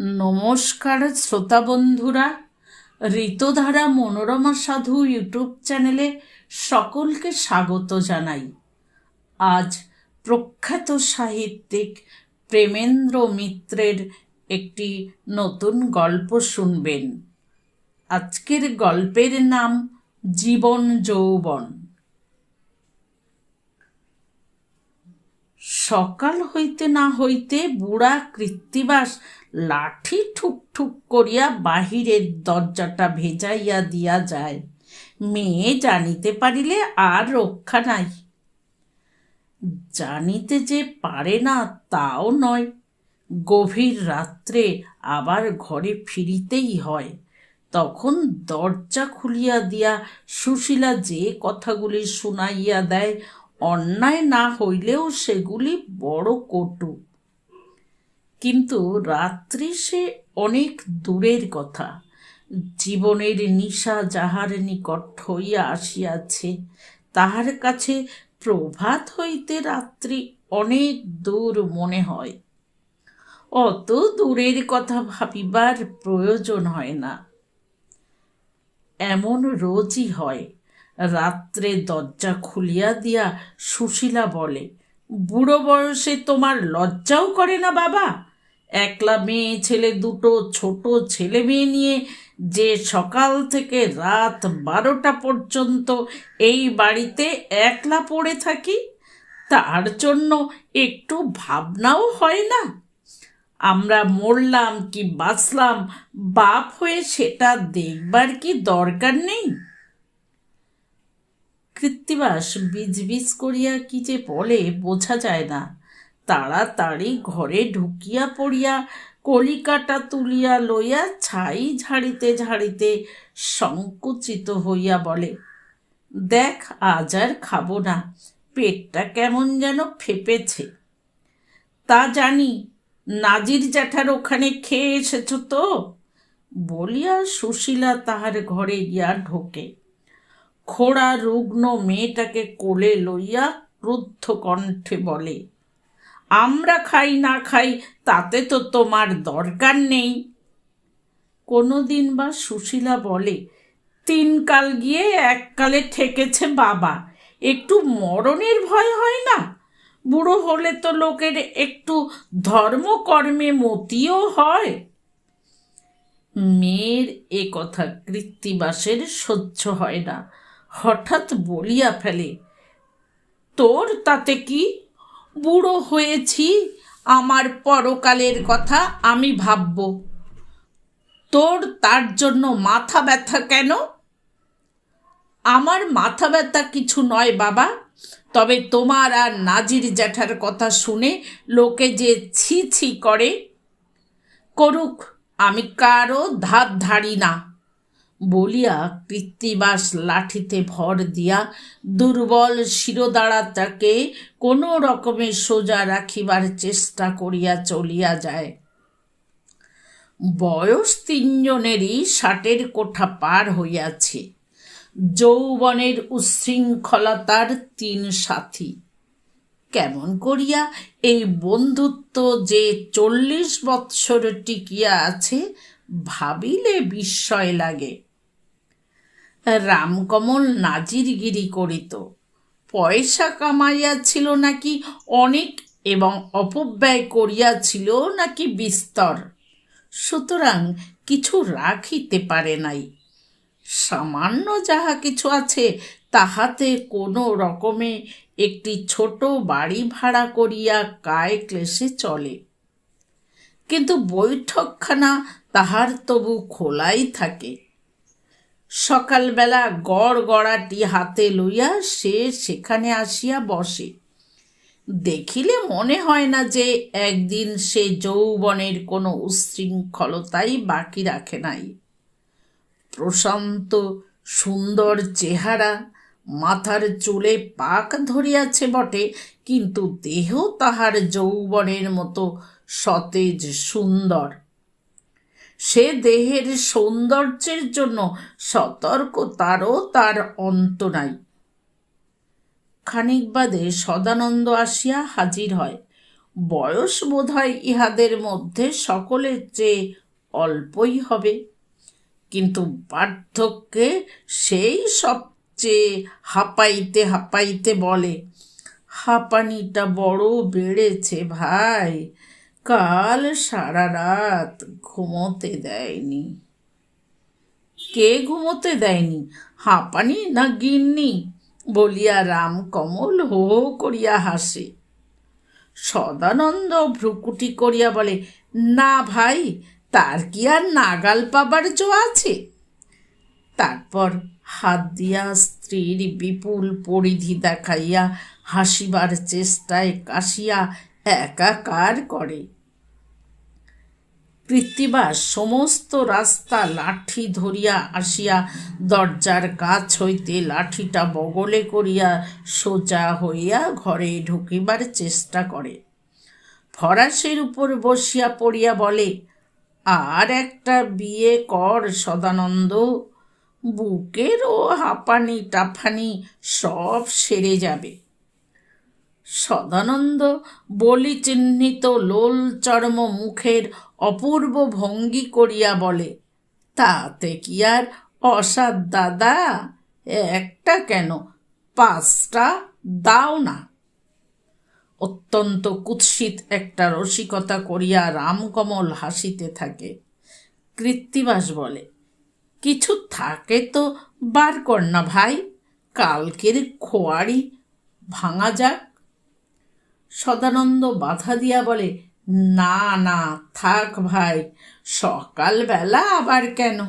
নমস্কার শ্রোতা বন্ধুরা, ঋতুধারা মনোরমা সাধু ইউটিউব চ্যানেলে সকলকে স্বাগত জানাই। আজ প্রখ্যাত সাহিত্যিক প্রেমেন্দ্র মিত্রের একটি নতুন গল্প শুনবেন। আজকের গল্পের নাম জীবন যৌবন। সকাল হইতে না হইতে বুড়া কৃত্তিবাস লাঠি ঠুক ঠুক করিয়া বাহিরের দরজাটা ভেজাইয়া দিয়া যায়। মেয়ে জানিতে পারিলে আর রক্ষা নাই। জানিতে যে পারে না তাও নয়। গভীর রাত্রে আবার ঘরে ফিরিতেই হয়। তখন দরজা খুলিয়া দিয়া সুশীলা যে কথাগুলি শুনাইয়া দেয় অন্যায় না হইলেও সেগুলি বড় কটু। কিন্তু রাত্রি সে অনেক দূরের কথা। জীবনের নিশা যাহার নিকট হইয়া আসিয়াছে, তাহার কাছে প্রভাত হইতে রাত্রি অনেক দূর মনে হয়। অত দূরের কথা ভাবিবার প্রয়োজন হয় না। এমন রোজই হয়। রাত্রে দরজা খুলিয়া দিয়া সুশীলা বলে, বুড়ো বয়সে তোমার লজ্জাও করে না বাবা? একলা মেয়ে ছেলে দুটো ছোট ছেলে মেয়ে নিয়ে যে সকাল থেকে রাত বারোটা পর্যন্ত এই বাড়িতে একলা পড়ে থাকি, তার জন্য একটু ভাবনাও হয় না? আমরা মরলাম কি বাঁচলাম, বাপ হয়ে সেটা দেখবার কি দরকার নেই? কৃত্তিবাস বিজবিজ করিয়া কি যে বলে, বোঝা যায় না। তাড়াতাড়ি ঘরে ঢুকিয়া পড়িয়া কলিকাটা তুলিয়া লইয়া ছাই ঝাড়িতে ঝাড়িতে সংকুচিত হইয়া বলে, দেখ, আজ আর খাব না, পেটটা কেমন যেন ফেপেছে। তা জানি, নাজির জ্যাঠার ওখানে খেয়ে এসেছ তো? বলিয়া সুশীলা তাহার ঘরে গিয়া ঢোকে। খোড়া রুগ্ন মেয়েটাকে কোলে লইয়া ক্রুদ্ধ কণ্ঠে বলে, আমরা খাই না খাই, তাতে তো তোমার দরকার নেই। কোনোদিন বা সুশীলা বলে, তিন কাল গিয়ে এককালে ঠেকেছে বাবা, একটু মরণের ভয় হয় না? বুড়ো হলে তো লোকের একটু ধর্মকর্মে মতিও হয়। মেয়ের এ কথা কৃত্তিবাসের সহ্য হয় না। হঠাৎ বলিয়া ফেলে, তোর তাতে কি? বুড়ো হয়েছি, আমার পরকালের কথা আমি ভাবব। তোর তার জন্য মাথা ব্যথা কেন? আমার মাথা ব্যথা কিছু নয় বাবা, তবে তোমার আর নাজির জ্যাঠার কথা শুনে লোকে যে ছি ছি করে, করুক, আমি কারও ধার ধারি না। বলিয়া কৃত্তিবাস লাঠিতে ভর দিয়া দুর্বল শিরোদাঁড়াটাকে কোনো রকমে সোজা রাখিবার চেষ্টা করিয়া চলিয়া যায়। বয়স তিনজনেরই ষাটের কোঠা পার হইয়াছে। যৌবনের উচ্ছৃঙ্খলতার তিন সাথী। কেমন করিয়া এই বন্ধুত্ব যে চল্লিশ বৎসর টিকিয়া আছে, ভাবিলে বিস্ময় লাগে। রামকমল নাজিরগিরি করিত। পয়সা কামাইয়াছিল নাকি অনেক এবং অপব্যয় করিয়াছিল নাকি বিস্তর। সুতরাং কিছু রাখিতে পারে নাই। সামান্য যাহা কিছু আছে, তাহাতে কোনো রকমে একটি ছোট বাড়ি ভাড়া করিয়া কায় ক্লেশে চলে। কিন্তু বৈঠকখানা তাহার তবু খোলাই থাকে। সকালবেলা গড় গড়াটি হাতে লইয়া সে সেখানে আসিয়া বসে। দেখিলে মনে হয় না যে একদিন সে যৌবনের কোনো উচ্ছৃঙ্খলতাই বাকি রাখে নাই। প্রশান্ত সুন্দর চেহারা, মাথার চুলে পাক ধরিয়াছে বটে, কিন্তু দেহ তাহার যৌবনের মতো সতেজ সুন্দর। সে দেহের সৌন্দর্যের জন্য সতর্ক, তারও তার অন্ত নাই। খানিক বাদে সদানন্দ আসিয়া হাজির হয়। বয়স বোধহয় ইহাদের মধ্যে সকলের চেয়ে অল্পই হবে। কিন্তু বার্ধক্যে সেই সবচেয়ে হাঁপাইতে হাঁপাইতে বলে, হাঁপানিটা বড় বেড়েছে ভাই। কাল সারা রাত ঘুমোতে দেয়নি। কে ঘুমোতে দেয়নি? হাঁপানি না গিন্নি? বলিয়া রাম কমল হো হো করিয়া হাসে। সদানন্দ ভ্রুকুটি করিয়া বলে, না ভাই, তার কি আর নাগাল পাবার জো আছে? তারপর হাত দিয়া স্ত্রীর বিপুল পরিধি দেখাইয়া হাসিবার চেষ্টায় কাশিয়া একাকার করে। কৃত্তিবাস সমস্ত রাস্তা লাঠি ধরিয়া আসিয়া দরজার কাছ হইতে লাঠিটা বগলে করিয়া সোজা হইয়া ঘরে ঢুকিবার চেষ্টা করে। ফরাসের উপর বসিয়া পড়িয়া বলে, আর একটা বিয়ে কর সদানন্দ। বুকের ও হাঁপানি টাফানি সব সেরে যাবে। সদানন্দ বলি চিহ্নিত লোল চর্ম মুখের অপূর্ব ভঙ্গি করিয়া বলে, তাতে কি আর অসাদ দাদা? একটা কেন? পাঁচটা দাও না। অত্যন্ত কুৎসিত একটা রসিকতা করিয়া রামকমল হাসিতে থাকে। কৃত্তিবাস বলে, কিছু থাকে তো বার কর না ভাই, কালকের খোয়ারি ভাঙা যাক। সদানন্দ বাধা দিয়া বলে না না, থাক ভাই, সকালবেলা আবার কেন?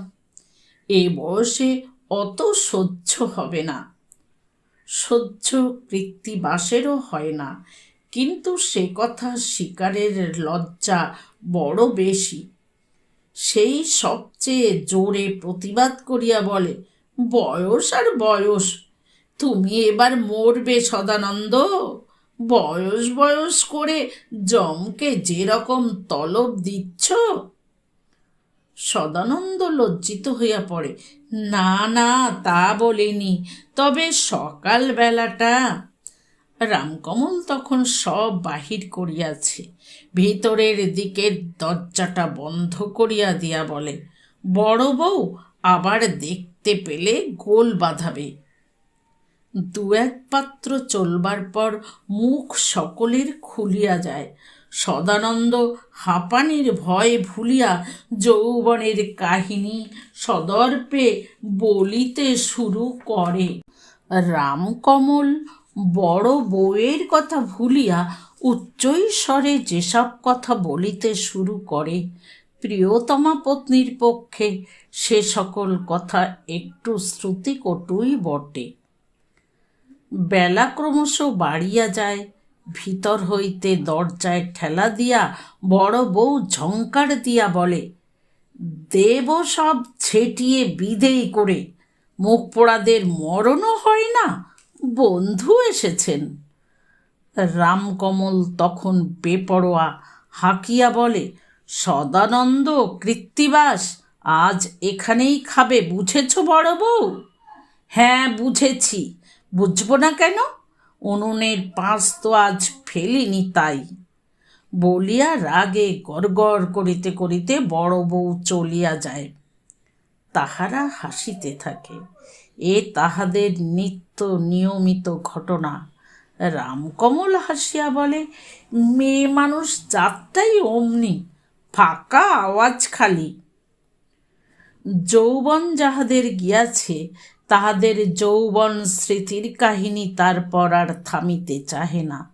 এ বয়সে অত সহ্য হবে না। সহ্য কৃত্তিবাসেরও হয় না। কিন্তু সে কথা শিকারের লজ্জা বড় বেশি। সেই সবচেয়ে জোরে প্রতিবাদ করিয়া বলে, বয়স আর বয়স, তুমি এবার মরবে সদানন্দ। বয়স বয়স করে জমকে যেরকম তলব দিচ্ছ, সদানন্দ লজ্জিত হইয়া পড়ে। না না, তা বলিনি। তবে সকাল বেলাটা রামকমল তখন সব বাহির করিয়াছে। ভিতরের দিকের দরজাটা বন্ধ করিয়া দিয়া বলে, বড় বউ, আবার দেখতে পেলে গোল বাঁধাবে। দু এক পাত্র চলবার পর মুখ সকলের খুলিয়া যায়। সদানন্দ হাঁপানির ভয় ভুলিয়া যৌবনের কাহিনী সদর্পে বলিতে শুরু করে। রামকমল বড় বউয়ের কথা ভুলিয়া উচ্চৈস্বরে যেসব কথা বলিতে শুরু করে, প্রিয়তমা পত্নীর পক্ষে সে সকল কথা একটু শ্রুতিকটুই বটে। বেলা ক্রমশ বাড়িয়া যায়, ভিতর হইতে দরজায় ঠেলা দিয়া বড় বউ ঝঙ্কার দিয়া বলে, দেব সব ছেটিয়ে বিদেই করে, মুখ পোড়াদের মরণও হয় না, বন্ধু এসেছেন। রামকমল তখন বেপরোয়া হাঁকিয়া বলে, সদানন্দ, কৃত্তিবাস, আজ এখানেই খাবে, বুঝেছ বড় বউ? হ্যাঁ বুঝেছি। বুঝব না কেন? উনুনের পাঁচ তো আজ ফেলিনি তাই। বলিয়া রাগে গড়গড় করিতে করিতে বড় বউ চলিয়া যায়। তাহারা হাসিতে থাকে। এ তাহাদের নিত্য নিয়মিত ঘটনা। রামকমল হাসিয়া বলে, মেয়ে মানুষ জাতটাই অমনি, ফাঁকা আওয়াজ খালি। যৌবন যাহাদের গিয়াছে, তাহাদের যৌবন স্মৃতির কাহিনী তারপর আর থামিতে চাহে না।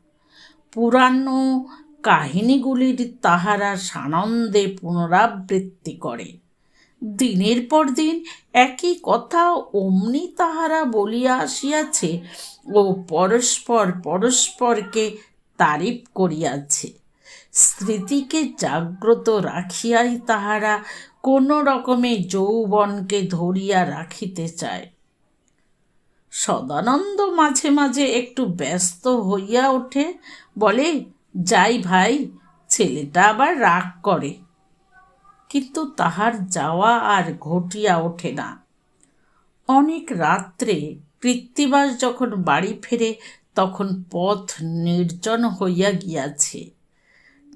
পুরানো কাহিনীগুলির তাহারা সানন্দে পুনরাবৃত্তি করে। দিনের পর দিন একই কথা অমনি তাহারা বলিয়া আসিয়াছে ও পরস্পর পরস্পরকে তারিফ করিয়াছে। স্মৃতিকে জাগ্রত রাখিয়াই তাহারা কোনো রকমে যৌবনকে ধরিয়া রাখিতে চায়। সদানন্দ মাঝে মাঝে একটু ব্যস্ত হইয়া ওঠে, বলে, যাই ভাই, ছেলেটা আবার রাগ করে। কিন্তু তাহার যাওয়া আর ঘটিয়া ওঠে না। অনেক রাত্রে কৃত্তিবাস যখন বাড়ি ফেরে, তখন পথ নির্জন হইয়া গিয়াছে।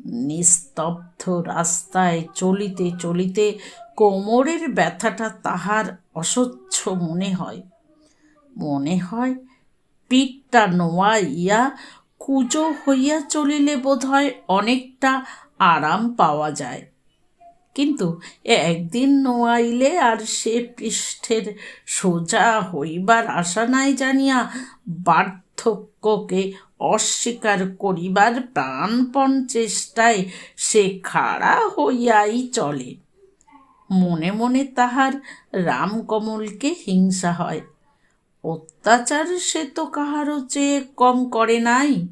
নিস্তব্ধ রাস্তায় চলিতে চলিতে কোমরের ব্যথাটা তাহার অসহ্য মনে হয়। মনে হয় পিঠটা নোয়াইয়া কুজো হইয়া চলিলে বোধহয় অনেকটা আরাম পাওয়া যায়। কিন্তু একদিন নোয়াইলে আর সে পৃষ্ঠের সোজা হইবার আশা নাই জানিয়া বার্ধক্যকে অস্বীকার করিবার প্রাণপণ চেষ্টায় সে খাড়া হইয়াই চলে। মনে মনে তাহার রামকমলকে হিংসা হয়। অত্যাচার সে তো কাহারও চেয়ে কম করে নাই,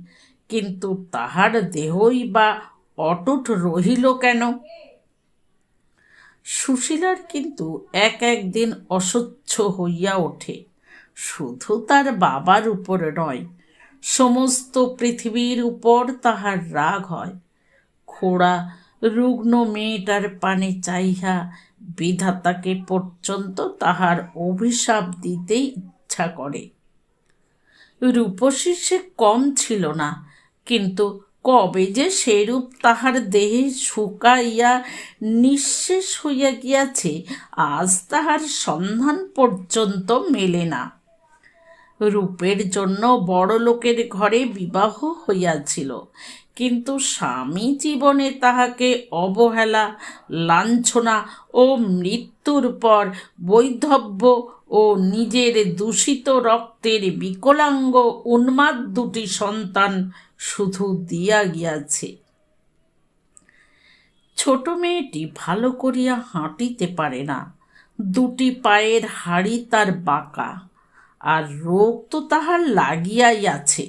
কিন্তু তাহার দেহই বা অটুট রহিল কেন? সুশীলার কিন্তু এক একদিন অসহ্য হইয়া ওঠে। শুধু তার বাবার উপর নয় সমস্ত পৃথিবীর উপর তাহার রাগ হয়। খোড়া রুগ্ন মেয়েটার পানে চাইহা বিধাতাকে পর্যন্ত তাহার অভিশাপ দিতেই ইচ্ছা করে। রূপসী সে কম ছিল না, কিন্তু কবে যে সেরূপ তাহার দেহে শুকাইয়া নিঃশেষ হইয়া গিয়াছে, আজ তাহার সন্ধান পর্যন্ত মেলে না। রূপের জন্য বড় লোকের ঘরে বিবাহ হইয়াছিল। কিন্তু স্বামী জীবনে তাহাকে অবহেলা, লাঞ্ছনা ও মৃত্যুর পর বৈধব্য ও নিজের দূষিত রক্তের বিকলাঙ্গ উন্মাদ দুটি সন্তান শুধু দিয়া গিয়াছে। ছোট মেয়েটি ভালো করিয়া হাঁটিতে পারে না। দুটি পায়ের হাড়ি তার বাঁকা। আর রোগ তো তাহার লাগিয়াই আছে।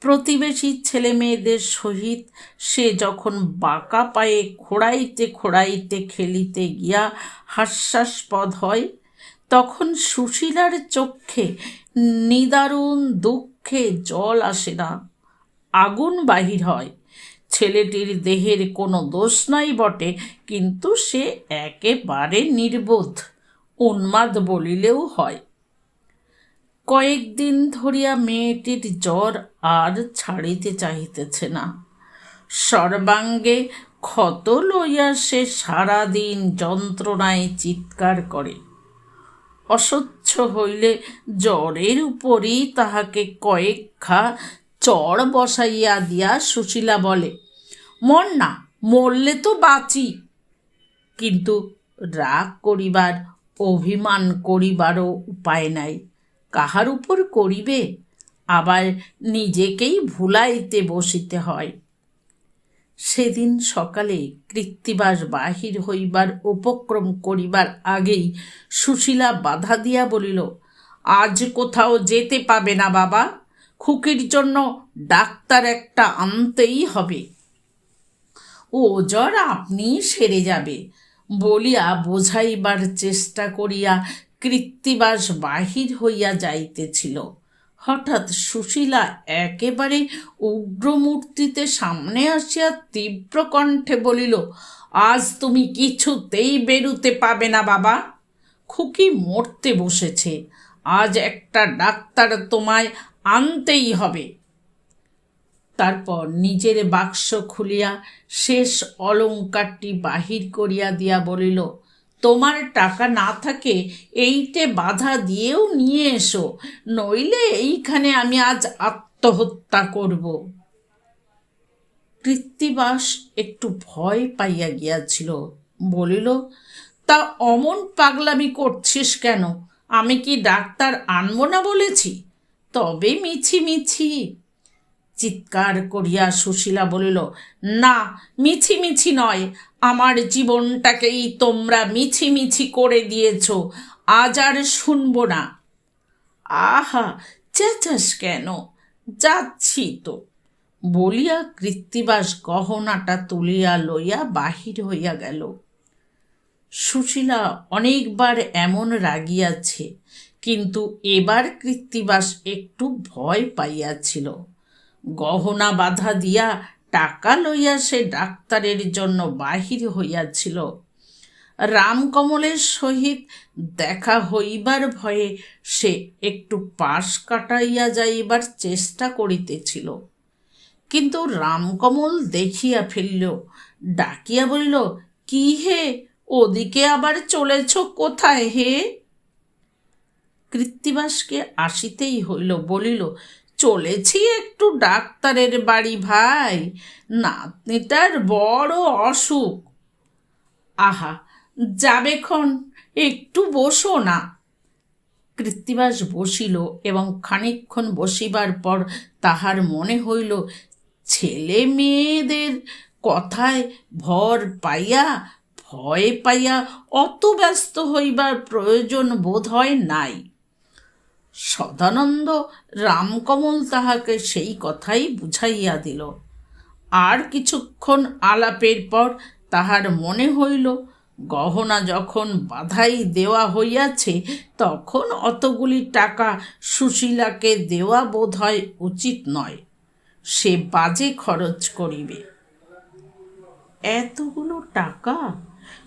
প্রতিবেশী ছেলে মেয়েদের সহিত সে যখন বাঁকা পায়ে খোড়াইতে খোড়াইতে খেলিতে গিয়া হাস্যাস্পদ হয়, তখন সুশীলার চক্ষে নিদারুণ দুঃখে জল আসে না, আগুন বাহির হয়। ছেলেটির দেহের কোনো দোষ নাই বটে, কিন্তু সে একেবারে নির্বোধ, উন্মাদ বলিলেও হয়। কয়েকদিন ধরিয়া মেয়েটির জ্বর আর ছাড়িতে চাহিতেছে না। সর্বাঙ্গে ক্ষত লইয়া সে সারাদিন যন্ত্রণায় চিৎকার করে। অসহ্য হইলে জ্বরের উপরই তাহাকে কয়েক খা চড় বসাইয়া দিয়া সুশীলা বলে মর না মরলে তো বাঁচি। কিন্তু রাগ করিবার, অভিমান করিবারও উপায় নাই। কাহার উপর করিবে, আবার নিজেকেই ভুলাইতে বসিতে হয়। সেদিন সকালে কৃত্তিবাস বাহির হইবার উপক্রম করিবার আগেই সুশীলা বাধা দিয়া বলিল, আজ কোথাও যেতে পাবে না বাবা, খুকির জন্য ডাক্তার একটা আনতেই হবে। ও জ্বর আপনি সেরে যাবে, বলিয়া বোঝাইবার চেষ্টা করিয়া কৃত্তিবাস বাহির হইয়া যাইতেছিল। হঠাৎ সুশীলা একেবারে উগ্রমূর্তিতে সামনে আসিয়া তীব্র কণ্ঠে বলিল, আজ তুমি কিছুতেই বেরুতে পাবে না বাবা। খুকি মরতে বসেছে। আজ একটা ডাক্তার তোমায় আনতেই হবে তারপর নিজের বাক্স খুলিয়া শেষ অলঙ্কারটি বাহির করিয়া দিয়া বলিল তোমার টাকা না থাকে, এইটে বাধা দিয়েও নিয়ে এসো। নইলে এইখানে আমি আজ আত্মহত্যা করব। কৃত্তিবাস একটু ভয় পাইয়া গিয়াছিল। বলিল, তা অমন পাগলামি করছিস কেন? আমি কি ডাক্তার আনব না বলেছি? তবে মিছি মিছি চিৎকার করিয়া সুশীলা বলিল, না মিছি মিছি নয়। আমার জীবনটাকেই তোমরা মিছি মিছি করে দিয়েছ। আজ আর শুনব না। আহা, চেঁচাস কেন? যাচ্ছি তো। বলিয়া কৃত্তিবাস গহনাটা তুলিয়া লইয়া বাহির হইয়া গেল। সুশীলা অনেকবার এমন রাগিয়াছে, কিন্তু এবার কৃত্তিবাস একটু ভয় পাইয়াছিল। গহনা বাধা দিয়া টাকা লইয়া সে ডাক্তারের জন্য বাহির হইয়াছিল। রামকমলের সহিত দেখা হইবার ভয়ে সে একটু পাশ কাটাইয়া যাইবার চেষ্টা করিতেছিল। কিন্তু রামকমল দেখিয়া ফেলল, ডাকিয়া বলিল, কি হে, ওদিকে আবার চলেছ কোথায় হে? কৃত্তিবাসকে আসিতেই হইল, বলিল চলেছি একটু ডাক্তারের বাড়ি ভাই। নাতনিটার বড় অসুখ। আহা, যাবেক্ষণ, একটু বসো না। কৃত্তিবাস বসিল এবং খানিকক্ষণ বসিবার পর তাহার মনে হইল, ছেলে মেয়েদের কথায় ভর পাইয়া, ভয় পাইয়া অত ব্যস্ত হইবার প্রয়োজন বোধ হয় নাই। সদানন্দ রামকমল তাহাকে সেই কথাই বুঝাইয়া দিল। আর কিছুক্ষণ আলাপের পর তাহার মনে হইল, গহনা যখন বাধাই দেওয়া হইয়াছে, তখন অতগুলি টাকা সুশীলাকে দেওয়া বোধ হয় উচিত নয়। সে বাজে খরচ করিবে। এতগুলো টাকা?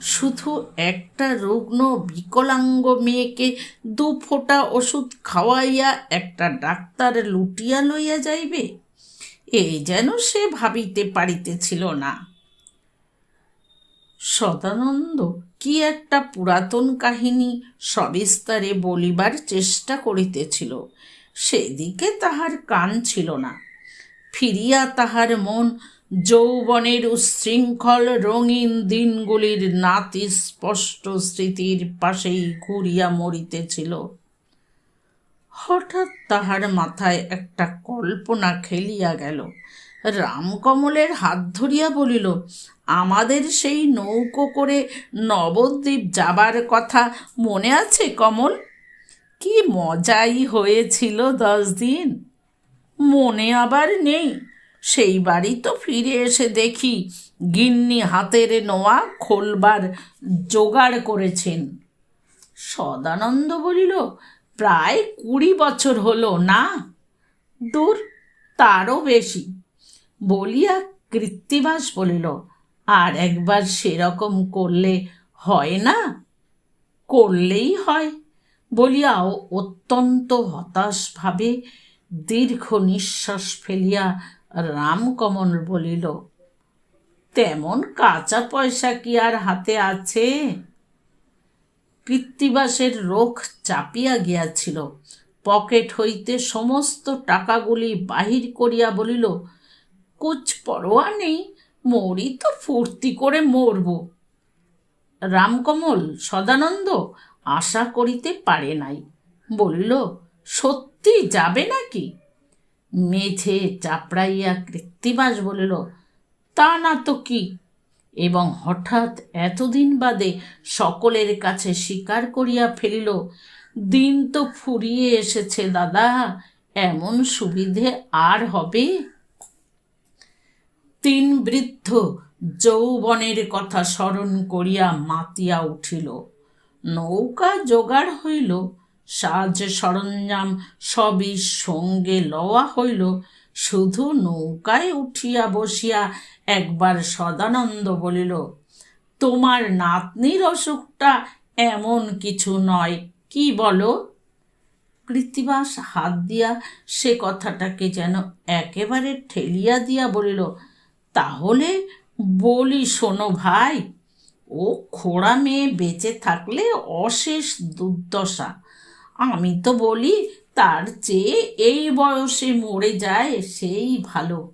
শুধু একটা রুগ্ন বিকলাঙ্গ মেয়েকে দু ফোঁটা ওষুধ খাওয়াইয়া একটা ডাক্তার লুটিয়া লইয়া যাইবে? এই যেন সে ভাবিতে পারিতেছিল না। সদানন্দ কি একটা পুরাতন কাহিনী সবিস্তারে বলিবার চেষ্টা করিতেছিল। সেদিকে তাহার কান ছিল না। ফিরিয়া তাহার মন যৌবনের উচ্ছৃঙ্খল রঙিন দিনগুলির নাতি স্পষ্ট স্মৃতির পাশেই ঘুরিয়া মরিতেছিল। হঠাৎ তাহার মাথায় একটা কল্পনা খেলিয়া গেল। রামকমলের হাত ধরিয়া বলিল, আমাদের সেই নৌকো করে নবদ্বীপ যাবার কথা মনে আছে কমল? কি মজাই হয়েছিল দশ দিন। মনে আবার নেই। সেই বাড়ি তো ফিরে এসে দেখি গিন্নি হাতের নোয়া খোলবার জোগাড় করেছেন। সদানন্দ বলিল, প্রায় কুড়ি বছর হলো না? দূর, তারও বেশি। বলিয়া কৃত্তিবাস বলিল, আর একবার সেরকম করলে হয় না? করলেই হয় বলিয়াও অত্যন্ত হতাশভাবে দীর্ঘ নিঃশ্বাস ফেলিয়া রামকমল বলিল, তেমন কাঁচা পয়সা কি আর হাতে আছে? কৃত্তিবাসের রোখ চাপিয়া গিয়াছিল। পকেট হইতে সমস্ত টাকাগুলি বাহির করিয়া বলিল কুচ পরোয়া নেই, মরি তো ফুর্তি করে মরব। রামকমল, সদানন্দ, আশা করিতে পারে নাই। বলিল, সত্যি যাবে নাকি? মেঝে চাপড়াইয়া কৃত্তিবাস বলিল, তা না তো কি? এবং হঠাৎ এতদিন বাদে সকলের কাছে স্বীকার করিয়া ফেলিল, দিন তো ফুরিয়ে এসেছে দাদা, এমন সুবিধে আর হবে? তিন বৃদ্ধ যৌবনের কথা স্মরণ করিয়া মাতিয়া উঠিল, নৌকা জোগাড় হইল সাজ সরঞ্জাম সবই সঙ্গে লওয়া হইল। শুধু নৌকায় উঠিয়া বসিয়া একবার সদানন্দ বলিল, তোমার নাতনির অসুখটা এমন কিছু নয়, কি বলো? কৃত্তিবাস হাত দিয়া সে কথাটাকে যেন একেবারে ঠেলিয়া দিয়া বলিল, তাহলে বলি শোনো ভাই, ও খোড়া মেয়ে বেঁচে থাকলে অশেষ দুর্দশা। আমি তো বলি, তার চেয়ে এই বয়সে মরে যায় সেই ভালো।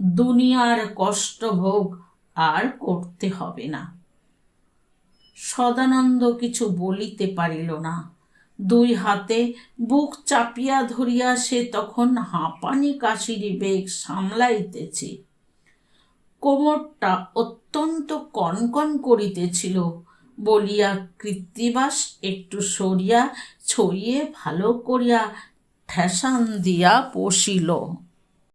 দুনিয়ার কষ্ট ভোগ আর করতে হবে না। সদানন্দ কিছু বলিতে পারিল না। দুই হাতে বুক চাপিয়া ধরিয়া সে তখন হাঁপানি কাশির বেগ সামলাইতেছে। কোমরটা অত্যন্ত কনকন করিতেছিল, বলিয়া কৃত্তিবাস একটু সরিয়া ছড়িয়ে ভালো করিয়া ঠেসান দিয়া বসিল।